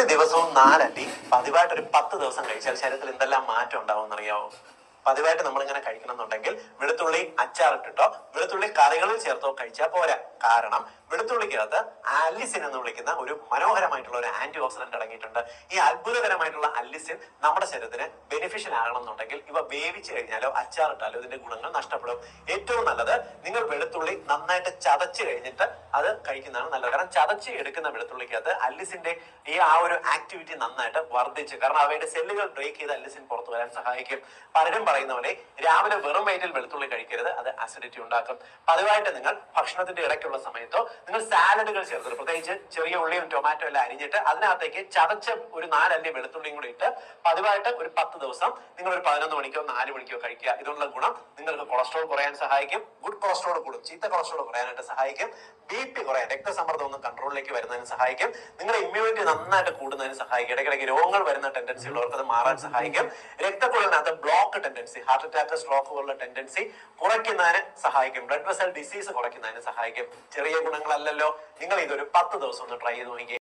വെളുത്തുള്ളി ദിവസവും നാലല്ലി പതിവായിട്ട് ഒരു പത്ത് ദിവസം കഴിച്ചാൽ ശരീരത്തിൽ എന്തെല്ലാം മാറ്റം ഉണ്ടാവും എന്നറിയാവോ പതിവായിട്ട് നമ്മൾ ഇങ്ങനെ കഴിക്കണം എന്നുണ്ടെങ്കിൽ വെളുത്തുള്ളി അച്ചാറിട്ടിട്ടോ വെളുത്തുള്ളി കറികളിൽ ചേർത്തോ കഴിച്ചാൽ പോരാ. കാരണം വെളുത്തുള്ളിക്കകത്ത് അല്ലിസിൻ എന്ന് വിളിക്കുന്ന ഒരു മനോഹരമായിട്ടുള്ള ഒരു ആന്റി ഓക്സിഡന്റ് അടങ്ങിയിട്ടുണ്ട്. ഈ അത്ഭുതകരമായിട്ടുള്ള അല്ലിസിൻ നമ്മുടെ ശരീരത്തിന് ബെനിഫിഷ്യൽ ആകണം എന്നുണ്ടെങ്കിൽ ഇവ വേവിച്ച് കഴിഞ്ഞാലോ അച്ചാർ ഇട്ടാലോ ഇതിന്റെ ഗുണങ്ങൾ നഷ്ടപ്പെടും. ഏറ്റവും നല്ലത് നിങ്ങൾ വെളുത്തുള്ളി നന്നായിട്ട് ചതച്ച് കഴിഞ്ഞിട്ട് അത് കഴിക്കുന്നതാണ് നല്ലത്. കാരണം ചതച്ച് എടുക്കുന്ന വെളുത്തുള്ളിക്കകത്ത് അല്ലിസിന്റെ ഈ ആ ഒരു ആക്ടിവിറ്റി നന്നായിട്ട് വർദ്ധിച്ച്. കാരണം അവയുടെ സെല്ലുകൾ ബ്രേക്ക് ചെയ്ത് അല്ലിസിൻ പുറത്തു വരാൻ സഹായിക്കും. പലരും പറയുന്ന പോലെ രാവിലെ വെറും വയറ്റിൽ വെളുത്തുള്ളി കഴിക്കരുത്. അത് അസിഡിറ്റി ഉണ്ടാക്കും പതിവായിട്ട് നിങ്ങൾ ഭക്ഷണത്തിന്റെ ഇടയ്ക്കുള്ള സമയത്തോ നിങ്ങൾ സാലഡുകൾ ചേർത്തിട്ട് പ്രത്യേകിച്ച് ചെറിയ ഉള്ളിയും ടൊമാറ്റോ എല്ലാം അരിഞ്ഞിട്ട് അതിനകത്തേക്ക് ചതച്ച ഒരു നാലല്ലി വെളുത്തുള്ളിയും കൂടി ഇട്ട് പതിവായിട്ട് ഒരു പത്ത് ദിവസം നിങ്ങൾ ഒരു പതിനൊന്ന് മണിക്കോ നാല് മണിക്കോ കഴിക്കുക. ഇതുള്ള ഗുണം നിങ്ങൾക്ക് കൊളസ്ട്രോൾ കുറയാൻ സഹായിക്കും. ഗുഡ് കൊളസ്ട്രോൾ കൂടും. ചീത്ത കൊളസ്ട്രോൾ കുറയാനായിട്ട് സഹായിക്കും. ബി പി കുറയാൻ രക്തസമ്മർദ്ദം ഒന്ന് കൺട്രോളിലേക്ക് വരുന്നതിന് സഹായിക്കും. നിങ്ങളുടെ ഇമ്മ്യൂണിറ്റി നന്നായിട്ട് കൂടുന്നതിന് സഹായിക്കും. ഇടയ്ക്കിടയ്ക്ക് രോഗങ്ങൾ വരുന്ന ടെൻഡൻസി ഉള്ളവർക്ക് അത് മാറാൻ സഹായിക്കും. രക്തക്കുഴലിനകത്ത് block tendency heart attack stroke പോലുള്ള ടെൻഡൻസി കുറയ്ക്കുന്നതിന് സഹായിക്കും. ബ്ലഡ് വെസൽ ഡിസീസ് കുറയ്ക്കുന്നതിന് സഹായിക്കും. ചെറിയ ഗുണങ്ങളല്ലല്ലോ. നിങ്ങൾ ഇതൊരു പത്ത് ദിവസം ഒന്ന് ട്രൈ ചെയ്ത് നോക്കിയേ